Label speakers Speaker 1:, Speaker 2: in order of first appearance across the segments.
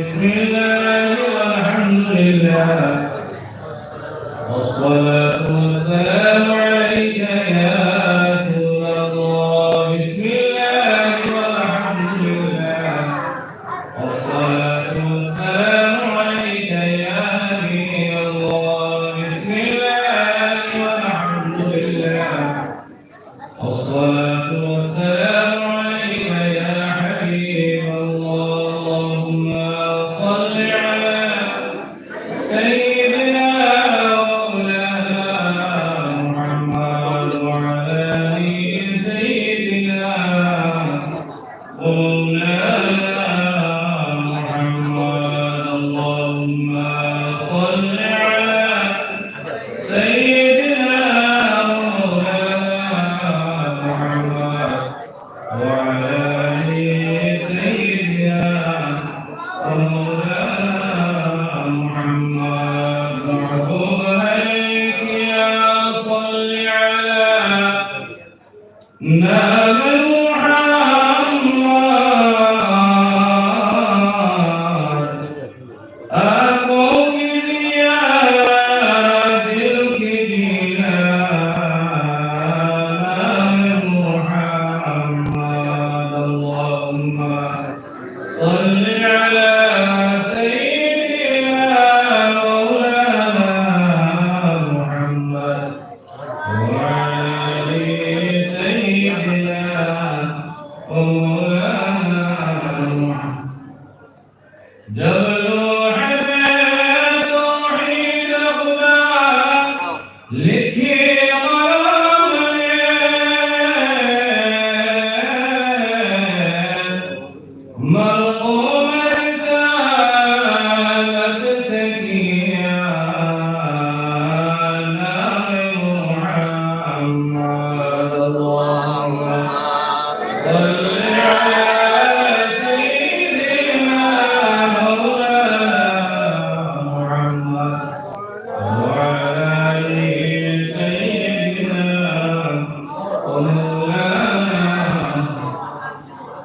Speaker 1: بسم الله والحمد لله والصلاة والسلام على No.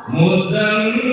Speaker 1: Muslim.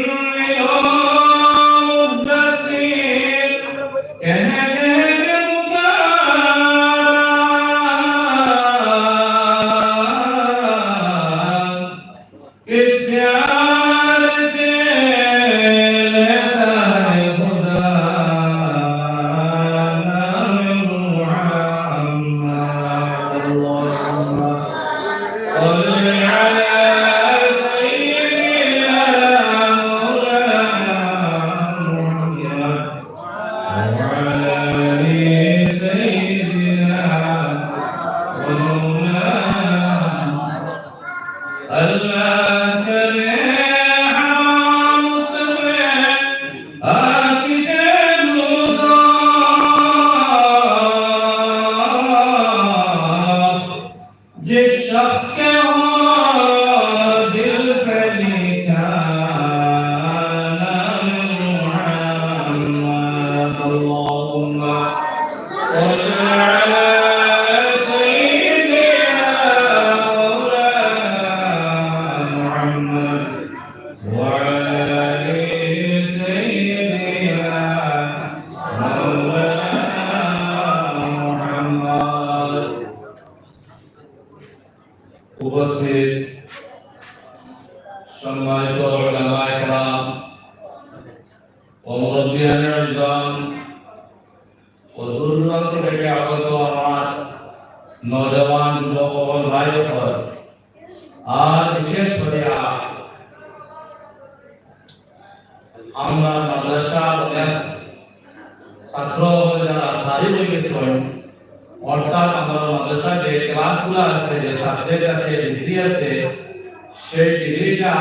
Speaker 1: Ah! দূরান্ত থেকে আগত আমার নজওয়ান যুবক ভাই হয় আর বিশেষ করে আমরা মাদ্রাসা ছাত্র যারা হারি হয়ে গেছে অর্থাৎ আমরা মাদ্রাসা যে ক্লাসগুলো আছে, যে সাবজেক্ট আছে ডিগ্রি আছে, সেই ডিগ্রিটা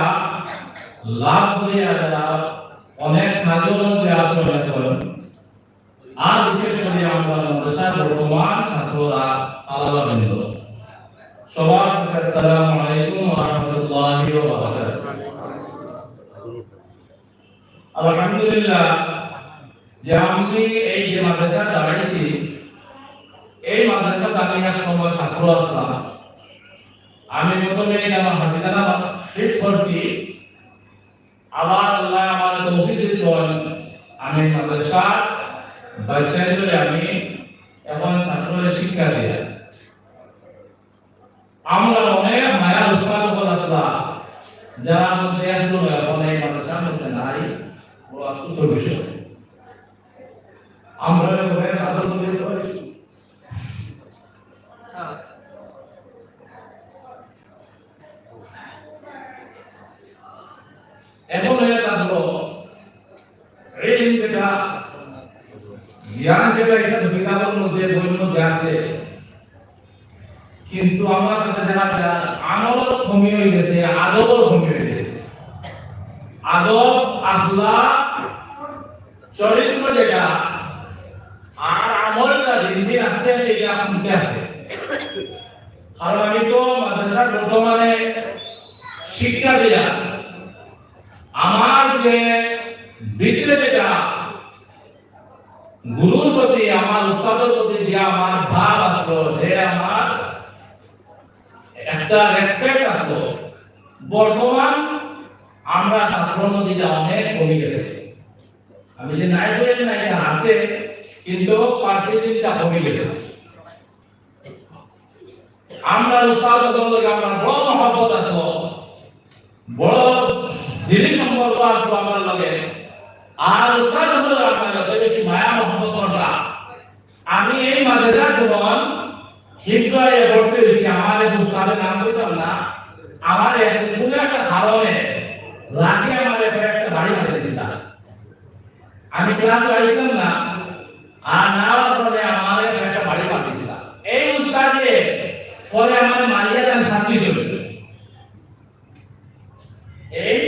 Speaker 1: লাভ হয়ে যারা অনেক সাধারণ ক্লাস মনে করেন আর বিশেষ করে আমরা মাদ্রাসার বর্তমান ছাত্ররা আলাদা বিন্দু সবার আসসালামু আলাইকুম ওয়া রাহমাতুল্লাহি ওয়া বারাকাতুহু। আলহামদুলিল্লাহ, যে আমি এই যে মাদ্রাসা দাঁড়াইছি এই মাদ্রাসা এক সময় ছাত্র আসলাম আমি প্রথমে আমার হাফিজানা হিট করছি আবার আল্লাহ আমার তৌফিক দিয়েছেন আমি মাদ্রাসা বাচ্চাদের আমি এখন ছাত্রদের শিক্ষা দিয়ে আমরা অনেক মায়া উৎসাহ করে যারা মধ্যে আসলো এখন এই মাদ্রাসার মধ্যে নাই বড় আশ্চর্য বিষয় আমরা সাধন করে করি এখন হয়ে থাকল এই যেটা জ্ঞান যেটা, এটা কিতাবের মধ্যে বইয়ের মধ্যে আছে। কিন্তু আমার কাছে জানা আমল কমি হয়ে গেছে, আদব কমি হয়ে গেছে। আদব আসলা চরিত্র যেটা, আর আমলটা দিন আসছে এটা কমতে আছে? কারণ আমি তো মাদ্রাসার বর্তমানে শিক্ষা দিয়া, আমার যে ভিতরে যেটা গুরুর প্রতি আমার, উস্তাদের প্রতি যে আমার ভাব আসলো, যে আমার একটা রেসপেক্ট আসলো, বর্তমান আমরা ছাত্র নদীটা অনেক কমে গেছে। আমি যে নাই বলেন না এটা আছে, কিন্তু পার্সেন্টেজটা কমে গেছে। আমরা উস্তাদের লগে আমরা বড় মহব্বত আসলো, বড় দিলি সম্পর্ক আসলো আমার লগে। আর উস্তাদ হলো আপনার যত বেশি মায়া মহব্বত করা আমি এই মাদ্রাসা জীবন হিজরায় পড়তে বেশি আমার এক উস্তাদের নাম দিতাম না। আমার এক একটা কারণে রাগে আমার একটা বাড়ি মারতে দিয়েছিলাম আমি ক্লাস আসতাম না, আর না পরে আমার একটা বাড়ি মারতেছিলাম এই উস্তাদে পরে আমার মারিয়া যান শান্তি চলে এই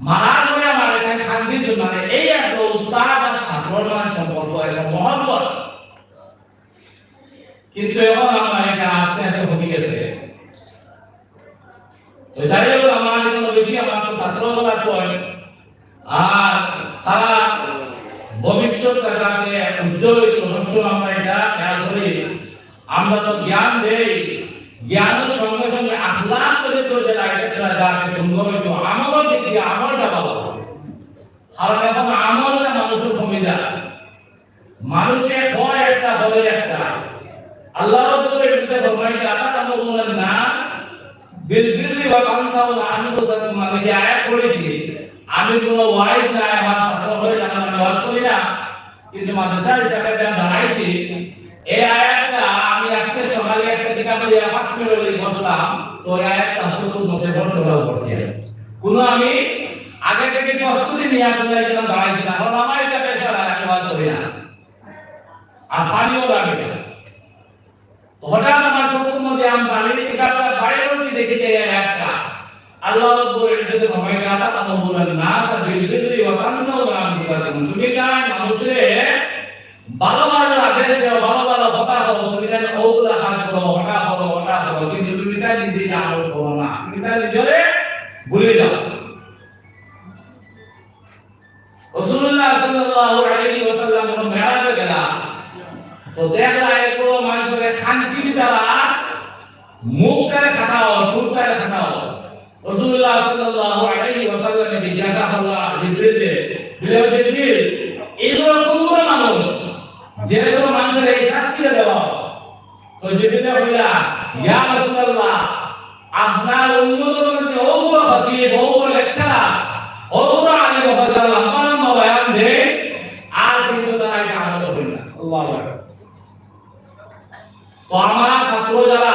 Speaker 1: মারার পরে আমার এখানে শান্তি ছিল মানে এই একটা উস্তাদ আর ছাত্রর মানে সম্পর্ক একটা মহব্বত কিন্তু এখন আমার এটা আস্তে আস্তে কমে গেছে তো হোক আমার জন্য বেশি আমার তো ছাত্রগুলা কয় আর তারা ভবিষ্যৎটাকে উজ্জ্বল রহস্য আমরা এটা খেয়াল করি। আমরা তো জ্ঞান দেই। জ্ঞানের সঙ্গে সঙ্গে আখলাক চরিত্র যে লাগে সেটা যাকে সুন্দর হইতো আমল দিক দিয়ে আমলটা ভালো কারণ এখন আমলটা মানুষের কমে যায় মানুষের হয় একটা বলে একটা। আল্লাহ রাব্বুল ইজ্জত ফরমাইতে আতাতামুরুন নাস বিল বিররি ওয়া তানসাউন আনফুসাকুম আমি যে আয়াত পড়েছি। আমি কোনো ওয়াইজ না, আমার ছাত্র হয়ে যারা আমি ওয়াজ করি না। কিন্তু মাদ্রাসা হিসাবে আমি দাঁড়াইছি এই আয়াতটা আমি আজকে সকালে একটা কিতাব পাঁচ মিনিট বসলাম তো এই আয়াতটা হয়তো মধ্যে বর্ষটাও করছি কোনো আমি আগে থেকে প্রস্তুতি নিয়ে আসলে এখানে দাঁড়াইছি না? কারণ আমার এটা পেশা আমি ওয়াজ করি না। আর পানিও লাগে হঠাৎ আমার চোখের মধ্যে আমি পানির কিতাবটা যে একটা। আল্লাহ রাব্বুল ইজ্জত ভয় কাটা তাম বলেন না সাবিল বিদ্রি ওয়া তানসাউ রাম দিকাতুম তুমি কান মানুষে ভালো ভালো আদেশ দাও ভালো ভালো কথা বলো তুমি কান তো ঠোঁটটারে খাটাও রাসূলুল্লাহ সাল্লাল্লাহু আলাইহি ওয়াসাল্লামকে জিজ্ঞাসা করল জিবরিলে বলে জিবরিল, এগুলো কোন মানুষ। যেগুলো মানুষের এই শাস্তি দেওয়া তো জিবরিল বললা, ইয়া রাসূলুল্লাহ, আপনার উন্নতর মধ্যে ওগুলো হতিয়ে ওগুলো লেকচার ওগুলো আগে কথা লম্বা লম্বা বয়ান দে আর কিন্তু তারা এটা আমল হবে না আল্লাহু আকবার তো আমার ছাত্র যারা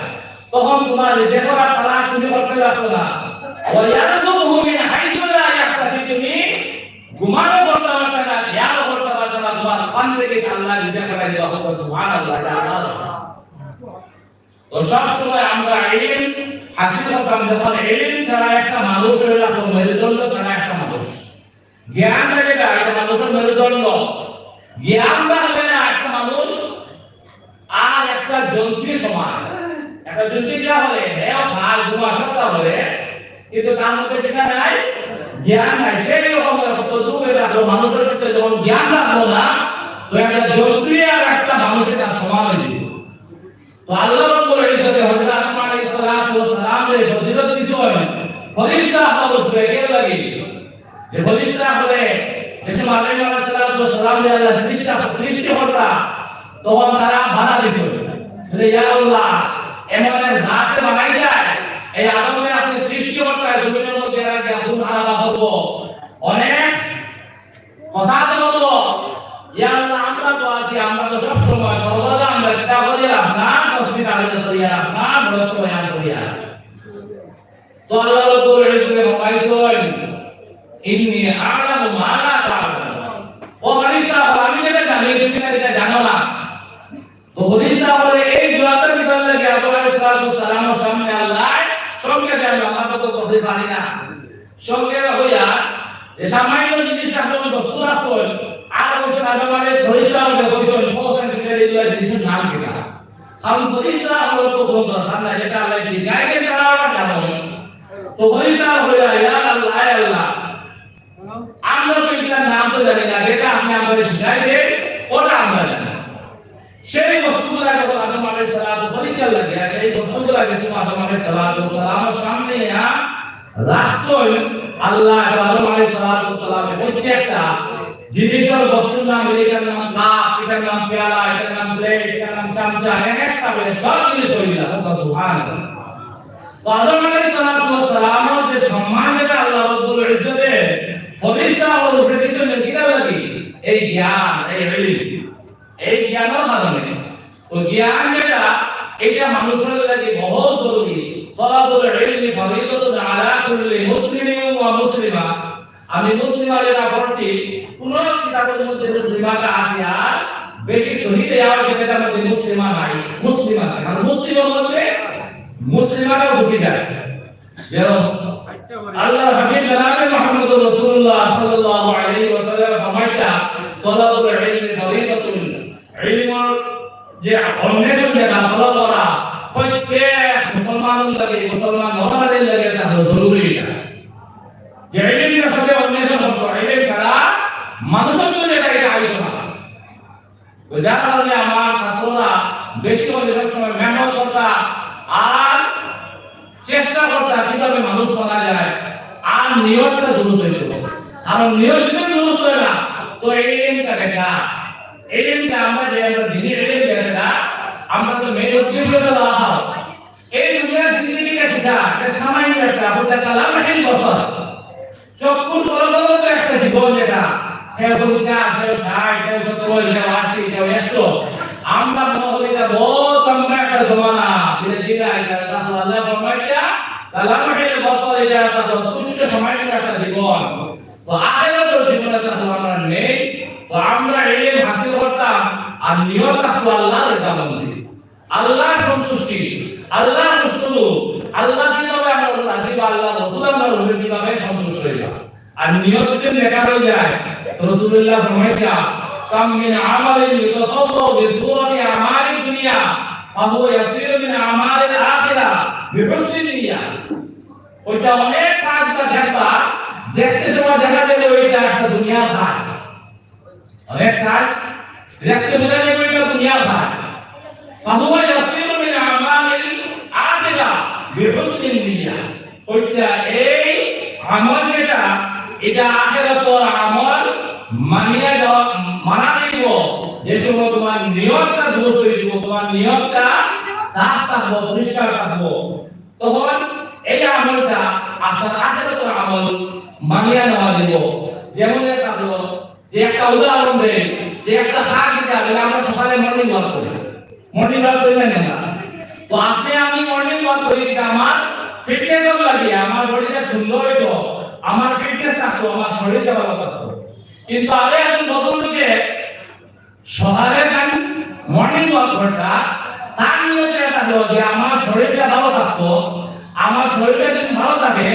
Speaker 1: তখন তোমার রিজিক করা তালাশ তুমি করতে লাগতো না। ওয়ায়ারযুকুহু মিন হাইসু লা ইয়াহতাসিব তুমি ঘুমানো করতে পারতে না খেয়াল করতে পারতে না, তোমার বান্দাকে আল্লাহ রিজিক করে দিল। হতো সুবহানাল্লাহ তো সব সময় আমরা ইলম হাসিল করতাম যখন ইলম ছাড়া একটা মানুষ হইলা তো মেরুদণ্ড ছাড়া একটা মানুষ। জ্ঞান লাগে না, একটা মানুষের মেরুদণ্ড। জ্ঞান থাকলে না, একটা মানুষ আর একটা জন্তুর সমান। একটা যন্ত্রী যা হলে হাল ঘুমা সস্তা হলে, কিন্তু তার মধ্যে যেটা নাই, জ্ঞান নাই। রকম কত দূরে রাখল মানুষের ক্ষেত্রে যখন জ্ঞান রাখল না, তো একটা যন্ত্রী আর একটা মানুষের কাছে সমান হয়ে তো আল্লাহ রাব্বুল ইজ্জতে হযরত আদম আলাইহিস সালাতু ওয়াস সালাম এর ফজিলত কিছু হয় ফরিশতা মানুষ বেগে লাগে যে ফরিশতা হলে যেসব আদম আলাইহিস সালাতু ওয়াস সালাম এর আল্লাহ সৃষ্টি সৃষ্টি করতা তখন তারা বাধা দিত বলে, ইয়া আল্লাহ এমন জাতকে বানাই যায়। এই আদমকে আপনি সৃষ্টি করতে জমিনের মধ্যে রাখি আগুন আলাদা করব অনেক ফসাদ হতো ইয়া আল্লাহ, আমরা তো আছি, আমরা তো সব সময় সর্বদা আমরা যেটা করি আপনার তসবির আলোচনা করি আপনার বরত্ব বয়ান করি তো আল্লাহ রাব্বুল ইজ্জতে ফরমাইছেন ইন্নী আ'লামু মা লা তা'লামুন ও ফেরেশতা আমি যেটা জানি তুমি এটা জানো না তো ফেরেশতা বলে এই জবাবটা দিবার লাগে আবু আলাইহিস সালাতু সালামের সামনে আল্লাহ সঙ্গে দেন আমরা তো করতে পারি না। সঙ্গে হইয়া যে সামান্য জিনিস আপনি বস্তু রাখুন আর বছর আগে মানে হবে বলছেন কোথায় ভিতরে এই জিনিসের নাম কি না। কারণ পরিষ্কার হলো তো কোন দরকার না যেটা আল্লাহ শিখায় কে তারা জানো। তো পরিষ্কার হয়ে ইয়া আল্লাহ আল্লাহ। আমরা তো এটার নাম তো জানি না, যেটা আপনি আমাদের শিখাই দেন ওটা আমরা জানি সেই বস্তুগুলো যখন আদম আলাইহিস সালাতু পরীক্ষা লাগে সেই বস্তুগুলো গেছে আদম আলাইহিস সালামের সামনে না রাসূল আল্লাহ আদম প্রত্যেকটা জিনিসের বস্তুর নাম, এটার নাম কাপ এটার নাম পেয়ালা, এটার নাম প্লেট এটার নাম চামচা, এক একটা বলে সব জিনিস হয়ে গেল সুবহানাল্লাহ তো আদম আলাইহিস সালামের যে সম্মান যেটা আল্লাহ রাব্বুল ইজ্জতে ফরিস্তা ও উপদেশন কিটা লাগি এই জ্ঞান, এই ইলম, এই জ্ঞানের কারণে তো জ্ঞান যেটা, এটা মানুষের লাগে বহুত জরুরি। তলাবুল ইলমি ফরিদাতুন আলা কুল্লি মুসলিমিন ওয়া মুসলিমা। আমি মুসলিমাদের পড়ছি কোন কিতাবের মধ্যে মুসলিমাটা আছে আর বেশি শহীদ আর সেটার মধ্যে মুসলিমা নাই, মুসলিমা আছে কারণ মুসলিমের মধ্যে মুসলিমারাও ঢুকে যায় যেরকম আল্লাহ হাবিব জনাবে মুহাম্মদ রাসূলুল্লাহ সাল্লাল্লাহু আলাইহি ওয়াসাল্লাম ফরমাইতা তলাবুল ইলমি ফরিদাতুন ইলমের যে অন্বেষণ যেটা ফলো করা প্রত্যেক মুসলমান লাগে মুসলমান মহাদের লাগে, এটা জরুরি এটা যে ইলমের সাথে অন্বেষণ করতে ইলম ছাড়া মানুষের জন্য এটা এটা আয়োজন। তো যার কারণে আমার ছাত্ররা বেশি করে সময় মেহনত করতা, আর চেষ্টা করতা কীভাবে মানুষ মারা যায়, আর নিয়তটা দুরুস্ত হইতো। কারণ নিয়ত যদি দুরুস্ত হয় না, তো ইলমটা দেখা ইলমটা আমরা যে আমরা দিনের ইলম দেখা আমরা তো উদ্দেশ্যটা লাভ এই দুনিয়ার জিন্দগিটা কিটা এটা সামান্য একটা আপনার কালাম হেল বছর। চক্ষুর তলতল তো একটা জীবন যেটা। কেউ পঞ্চাশ কেউ ষাট, কেউ সত্তর, কেউ আশি, কেউ একশো। আমরা মনে এটা বহুত আমরা একটা জমানা। ধীরে ধীরে এটা আল্লাহ ফরমাইটা কালাম হেল বছর, এটা একটা তুচ্ছ সামান্য একটা সন্তুষ্টি আল্লাহ আল্লাহ কীভাবে আমরা রাজি বা আল্লাহ, রসুল আমরা রসুল কীভাবে সন্তুষ্ট হয়ে যাব আর নিয়ত যদি লেখা হয়ে যায়। রসুল্লাহ ফরমাইয়া কাম মিন আমালিন ইতাসাল্লাহু বিসূরাতি আমালি দুনিয়া ফাহু ইয়াসিরু নিয়তটা দুরস্ত হয়ে দিব তোমার নিয়তটা সাফ থাকব পরিষ্কার থাকব তখন এই আমলটা আপনার আখেরাতের আমল মানিয়া নেওয়া দিব যেমন হলো যে একটা উদাহরণ দেয় যে একটা হাত দিতে হবে আমরা সকালে মর্নিং ওয়াক করি। মর্নিং ওয়াক করি না তো আপনি আমি মর্নিং ওয়াক করি কিন্তু আমার ফিটনেস লাগে, আমার বডিটা সুন্দর হইতো আমার ফিটনেস থাকতো আমার শরীরটা ভালো থাকতো কিন্তু আগে এখন নতুন সকালে গান মর্নিং তার নিয়তে এটা হলো যে আমার শরীরটা ভালো থাকতো আমার শরীরটা যদি ভালো থাকে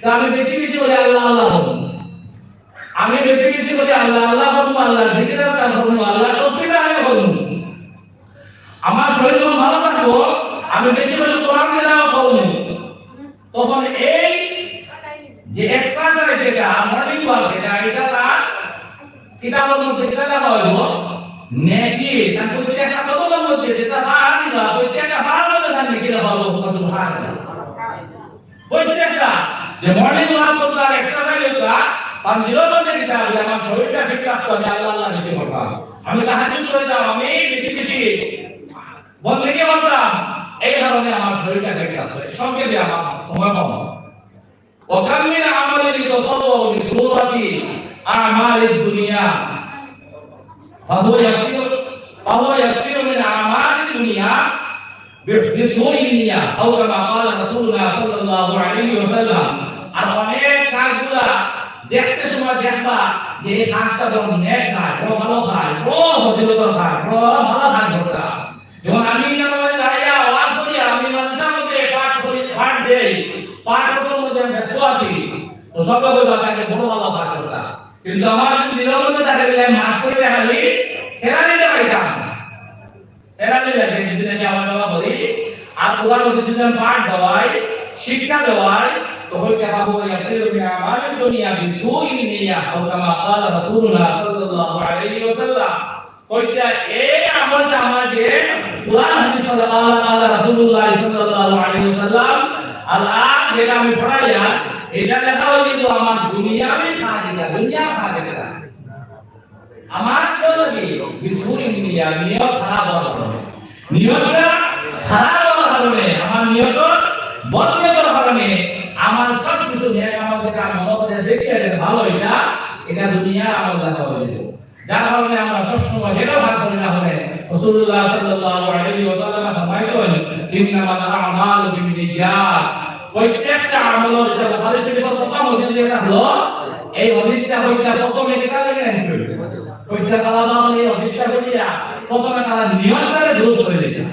Speaker 1: তো আমি বেশি বেশি করে আল্লাহ আল্লাহ আমি বেশি বেশি করে আল্লাহ আল্লাহ বলব আল্লাহ জিকির বলব আল্লাহ তসবির আল্লাহ বলব আমার শরীর যখন ভালো থাকব, আমি বেশি করে কোরআন তেলাওয়াত করব। তখন এই যে এক্সারসাইজ যেটা মর্নিং ওয়াক যেটা, এটা তার কিতাবের মধ্যে যেটা লেখা হইব। নেকি তারপর যেটা একটা কতটার মধ্যে যেটা বাড়া দিবা প্রত্যেকটা বাড়ার মধ্যে তার নেকি লেখা হইব সুবহানাল্লাহ প্রত্যেকটা যে মর্নিং ওয়াক করতে আর এক্সারসাইজ করতে তার জীবন মধ্যে দিতে হবে আমার শরীরটা ঠিক রাখতে হবে আল্লাহ আল্লাহ বেশি করতাম আমি তাহাজুদ করে যাও আমি বেশি বেশি বন্ধুকে বলতাম এই কারণে আমার শরীরটা ঠিক রাখতে হবে সঙ্গে দিয়ে আমার সময় কম وكم من عمل يتصور بصورة أعمال الدنيا فهو يصير فهو يصير من أعمال الدنيا بسوء النية أو كما قال رسول الله صلى الله عليه وسلم আর অনেক কাজগুলা দেখতে সময় দেখবা যে এই কাজটা যেমন নেক খায় বড় ভালো খায় বড় ভদ্রতা খায় বড় ভালো খায় ঘটনা যেমন আমি যেমন দাঁড়িয়ে আওয়াজ করি আমি মানুষের মধ্যে পাঠ করি পাঠ দেই পাঠ করার মধ্যে আমি ব্যস্ত আছি তো সবাই বলবা তাকে বড় ভালো পাঠ করতা কিন্তু আমার যদি দিনের মধ্যে দেখা গেলে মাস করে দেখালি সেরা নিতে পারিতাম সেরা নিতে লাগে যদি নাকি আমার বাবা বলি আর কোরআন মধ্যে যদি আমি পাঠ দেওয়াই শিক্ষা দেওয়াই তখন কেমন হয়ে আছে তুমি আমার দুনিয়া বিসুই নিয়া আও কামা قال রাসূলুল্লাহ সাল্লাল্লাহু আলাইহি ওয়াসাল্লাম কইটা এই আমলটা আমার যে কোরআন হাদিস সাল্লাল্লাহু আলাইহি রাসূলুল্লাহ সাল্লাল্লাহু আলাইহি ওয়াসাল্লাম আর আজ যেটা আমি পড়াইয়া এটা লেখা হয়ে কিন্তু আমার দুনিয়াবি খাদিজা, দুনিয়া খাদিজা। আমার জন্য কি? বিসুই নিয়া নিয়ত খারাপ কারণে নিয়তটা খারাপ হওয়ার কারণে আমার নিয়ত বন্ধ করার কারণে আমার সব কিছু ন্যায় আমার যেটা মনে করে দেখি ভালো এটা এটা দুনিয়া আমার দেখা হয়ে যেত যার কারণে আমরা সবসময় যেটা ভাগ করি না হলে রাসূলুল্লাহ সাল্লাল্লাহু আলাইহি ওয়াসাল্লাম ফরমাইতেন ইন্নামাল আমালু বিন্নিয়াত প্রথম হাদিস যেটা এই হাদিসটা হইতা প্রথমে এই হাদিসটা হইয়া প্রথমে তারা নিয়ত করে দোষ করে দিতা।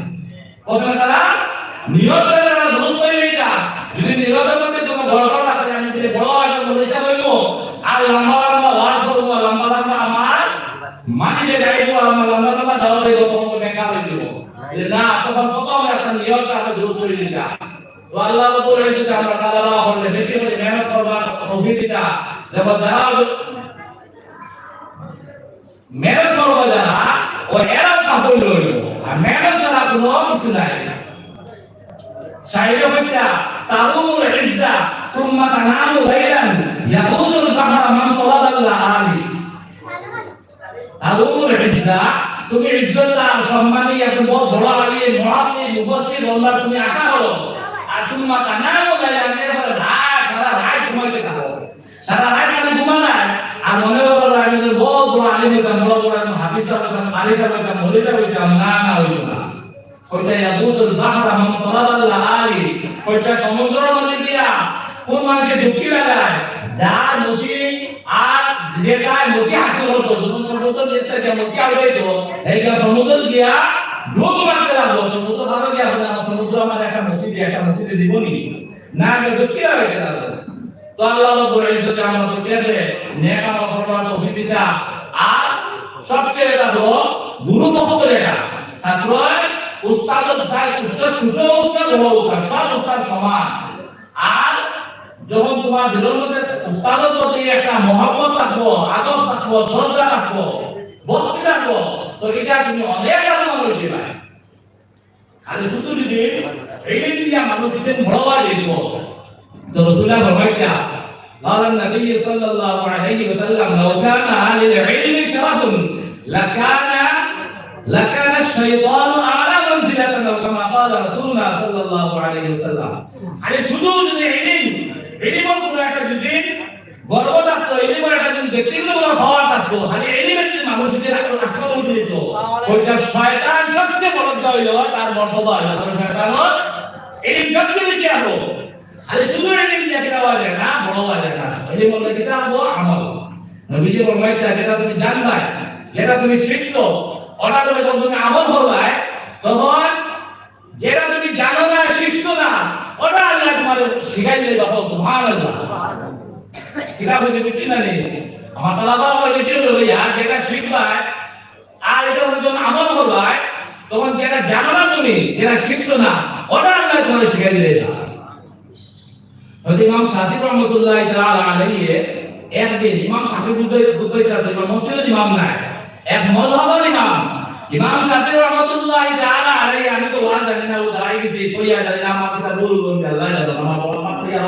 Speaker 1: প্রথমে তারা নিয়ত যদি নিরোধের মধ্যে তোমার দরকার আছে, আমি যদি বড় বলেছে বলব আর লম্বা লম্বা লম্বা লম্বা আমার মাটিতে গাইবো আমার লম্বা লম্বা দাওয়া দেব তোমাকে বেকার যে না, তখন প্রথম একটা নিয়ত আমি দোষ করে দিতা তো আল্লাহ রাব্বুল ইজ্জত আমরা তাআলা হলে বেশি করে মেহনত করবার তৌফিক দিতা যখন যারা মেহনত করব যারা, ও এরা সাফল্য হইল আর মেহনত ছাড়া কোনো কিছু নাই। শাইর হইতা তারুল ইজ্জা, সুম্মা তানামু তুমি ইজ্জতটা সম্মানী এত বড় বড় আলী মহাবী মুফাসসির তুমি আশা করো। আর সুম্মা তানামু লাইলান এরপরে রাত সারা রাত ঘুমাইতে থাকো সারা রাত খালি ঘুমানায় আর মনে করো আমি তো বড় বড় আলী হইতাম বড় বড় হাফিজ হইতাম মালিক হইতাম মলিকা হইতাম না না হইতো না ওইটা ইয়াবুজুল বাহরা মান তালাবাল্লা আলি ওইটা সমুদ্রের মধ্যে দিয়া যায় সমুদ্র দেশটা যে নদী আউড়াইতো এইটা সমুদ্র দিয়া ডুব মারতে লাগল সমুদ্র ভালো গিয়া নদীতে দিবনি না ডুবকি লাগাইতে লাগল তো আল্লাহ রাব্বুল ইজ্জত তো কেটে নেক আমল করবার তৌফিক আর সবচেয়ে এটা হলো গুরু এটা ছাত্র, উস্তাদ যায় উস্তাদ ছোট উস্তাদ বড় সব উস্তাদ সমান। আর যখন তোমার দিলের মধ্যে উস্তাদের প্রতি একটা মহব্বত থাকব, আদব থাকব শ্রদ্ধা থাকব ভক্তি থাকব, তো এটা তুমি অনেক আলো মানুষ দিবা খালি শুধু যদি এই দিয়া মানুষ দিতে বড় দিব তো রসুল্লাহ ফরমাইতা قال النبي صلى الله عليه وسلم لو كان أهل العلم شرف لكان লাকানা শাইতানু আলা মানজিলাতান আও কামা ক্বালা রাসূলুল্লাহ সাল্লাল্লাহু আলাইহি ওয়াসাল্লাম আরে শুধু যদি ইলম ইলম কোন একটা যদি গর্ব থাকতো ইলমের একটা যদি ব্যক্তিগত হওয়া ওইটা শয়তান সবচেয়ে বড় তার মর্যাদা সবচেয়ে বেশি আলো আরে শুধু যায় না বড় যায় না। বলতে আমল। নবীজি যেটা তুমি জানবা যেটা তুমি শিখছো ওটা তুমি যখন তুমি আমল করবা তখন যেটা তুমি জানো না শিখছো না ওটা আল্লাহ তোমার শিখাই দিলে বাবা সুবহানাল্লাহ। কিতাব হইতে বুঝছি না নেই। আমার তালাবা আমার আর যেটা জানো না তুমি যেটা শিখছো না ওটা আল্লাহ তোমার শিখাই দিলে না সাদিক নাই, এক মযহাবের ইমাম। ইমাম শাফি রহমতুল্লাহ তাআলা আমি তো ওয়াজ জানি না না, আমার কথা আমার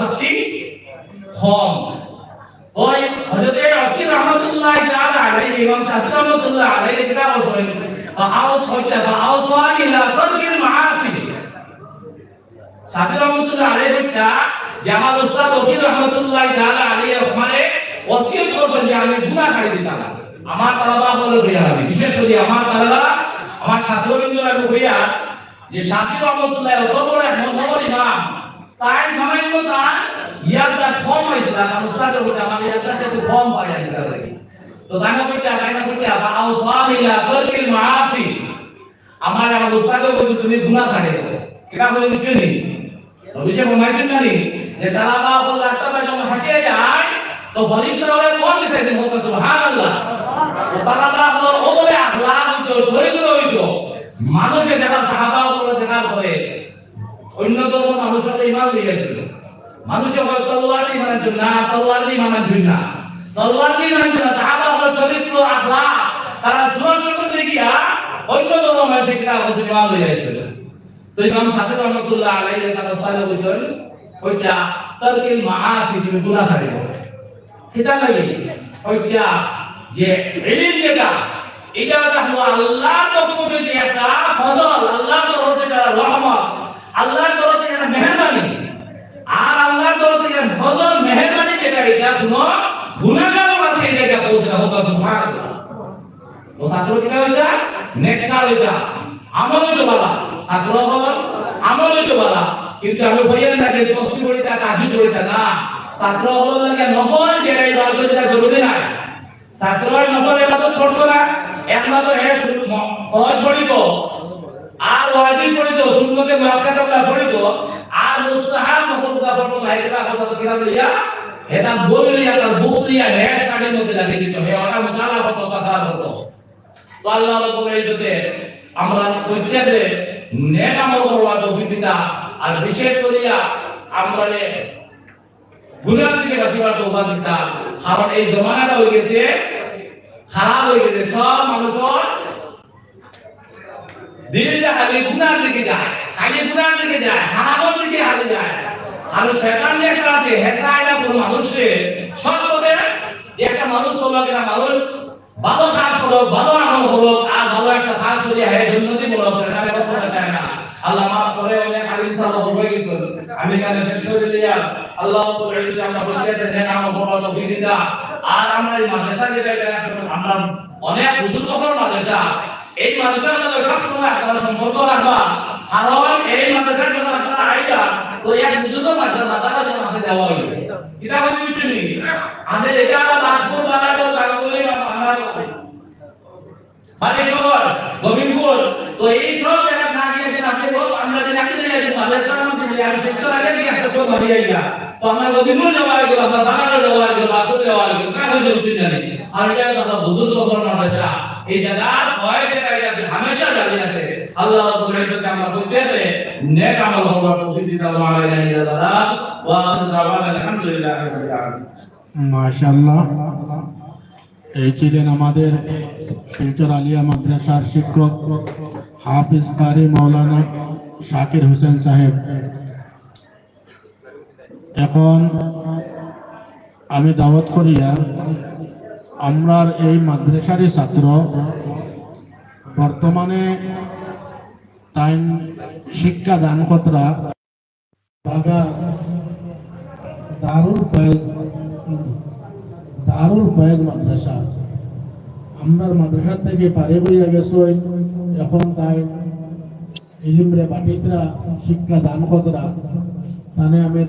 Speaker 1: শক্তি কম ওই হযরত ওয়াকির রহমতুল্লাহ তাআলা আলাইহি, ইমাম শাফি রহমতুল্লাহ আলাইহি কিতাব বলেন আওস হইতা আওসানি ইলা তারকিল মাআসি। শাফি রহমতুল্লাহ আলাইহি একটা জামাল উস্তাদ ওকিল রহমতুল্লাহ তাআলা আলাইহি রহমানে ওসিয়ত করবেন যে আমি গুনাহ করে দিতাম। আমার তালাবা হলো বিহারি বিশেষ করে আমার তালাবা, আমার ছাত্রবৃন্দরা হইয়া যে শাফি রহমতুল্লাহ অত বড় এক মজহবর ইমাম তাই সামান্য তার ইয়াদদাস কম হয়েছিল কারণ উস্তাদের হতে আমার কম পাই আমি তার লাগে তো দানা করতে দানা করতে, আবার আউসানিলা তরকিল মাআসি। আমার আমার উস্তাদও বলছে, তুমি গুনাহ ছাড়ে দাও। এটা বলে কিছু নেই। নবীজি ফরমাইছেন না নি যে, তারা বা বল রাস্তা পে যখন হাঁটিয়ে যায়, তো ফরিস্তা ওরে কোন দিছে দিন হোক সুবহানাল্লাহ। তো তারা বা বল ও বলে আখলাক হইতো চরিত্র হইতো। মানুষে দেখা সাহাবা উপরে দেখার পরে অন্য ধর্ম মানুষের সাথে ইমান দিয়েছিল মানুষে হয় তলোয়ার দিয়ে জন্য না তলোয়ার দিয়ে জন্য না। তলোয়ার দিয়ে মানার জন্য সাহাবা হলো চরিত্র, আখলাক। তারা সুরক্ষা করতে গিয়া অন্য ধর্ম মানুষে কিনা হতে ইমান দিয়েছিল তো ইমাম সাহেব রহমতুল্লাহ আলাইহি তার সালে বলেন ওইটা তারকিল মাআসি তুমি গুনাহ ছাড়িব। কিতা লাগে ওইটা যে ইলম যেটা, এটা হলো আল্লাহর পক্ষ থেকে একটা ফজল, আল্লাহর তরফ থেকে রহমত। আল্লাহর তরফ থেকে একটা মেহেরবানি। আর আল্লাহর তরফ থেকে ফজল মেহেরবানি যেটা, এটা কোনো গুনাহগারও আছে, এটা বলতে হবে সুবহানাল্লাহ। তো ছাত্র হয়ে যায় নেককার যায় আমল হইতে পারা ছাত্র আমল হইতে পারা কিন্তু আমি হইয়া থাকে কষ্ট করি তা কাজু করি তা না। ছাত্র হল লাগে নফল যেটা ইবাদত যেটা জরুরি নাই। ছাত্র নফল ইবাদত ছোট না একমাত্র হে ফরজ পড়িব আর ওয়াজিব পড়িত সুন্নতে মুআক্কাদা পড়িব আর মুস্তাহাব নফল কা পড়িব লাইকা কথা তো কিরা বলিয়া এটা বলিয়া তার বুসলিয়া রেশ কাটির মধ্যে লাগে দিত হে ওটা মুতালা হতো, কথা হতো। তো আল্লাহ রাব্বুল ইজ্জতে আমরা প্রত্যেকে নেক আমল করবার তৌফিক দিতা, আর বিশেষ করিয়া আমরা গুনাহ থেকে বাঁচিবার তৌফিক দিতা। কারণ এই জমানাটা হয়ে গেছে, খারাপ হয়ে গেছে, সব মানুষের দিলটা খালি গুনার দিকে যায়, খালি গুনার দিকে যায়, হারামের দিকে হালি যায়। আর শয়তান যে একটা আছে হেসা এটা কোন মানুষে সব যে একটা মানুষ তোমাকে না মানুষ, ভালো কাজ করো ভালো আমল করো আর ভালো একটা কাজ করি হ্যাঁ জন্মতি বলো সেখানে কথা চায় না। আল্লাহ মাফ করে অনেক আলিম সাহেব হয়ে গেছেন আমি কানে শেষ করে দিয়া আল্লাহ তো যে আমরা বলতে দেন আমল করো তো দিদা আর আমরা এই মাদ্রাসা যেটা আমরা অনেক বুজুর্গ মাদ্রাসা। এই মাদ্রাসার মধ্যে সবসময় আপনারা সম্পর্ক রাখবা। কারণ এই মাদ্রাসার জন্য আপনারা আইবা, তো এক বুজুর্গ মাদ্রাসা মাদ্রাসা জন্য আপনি দেওয়া হইবে। এটা আমি বুঝছি আমাদের এটা নাগপুর বানাবো জাগবলে আমরা মানিকগড় গোবিন্দপুর তো এই সব জায়গা না গিয়ে যে আপনি বল আমরা যে নাকি দিয়ে যাই মাদ্রাসার মধ্যে যে আমি শিক্ষা আগে দিয়ে একটা চোখ মারি যাইগা তো আমরা গোবিন্দপুর যাওয়া গেল, আমরা বানানো যাওয়া গেল বাদুর যাওয়া গেল কাগজ উঠতে জানি। আর এটা কথা বুঝুর্গ মাদ্রাসা। এই হামেশা জারি আছে, আল্লাহ রাব্বুল ইজ্জত আমরা প্রত্যেকে নেক আমল হওয়ার আল্লাহ ওয়া আখিরু দাওয়ানা আলহামদুলিল্লাহি
Speaker 2: মাশাল্লাহ এই ছিলেন আমাদের শিলচর আলিয়া মাদ্রাসার শিক্ষক হাফিজ কারি মাওলানা শাকির হোসেন সাহেব। এখন আমি দাওয়াত করিয়া আমরার এই মাদ্রাসারই ছাত্র, বর্তমানে তাই শিক্ষা দান কতরা দারুল ফয়েজ দারুল ফয়েজ মাদ্রাসা। আমরা মাদ্রাসা থেকে পারে বইয়া গেছো এখন তাই ইলিমরে বাটিতরা শিক্ষা দান কতরা তানে আমি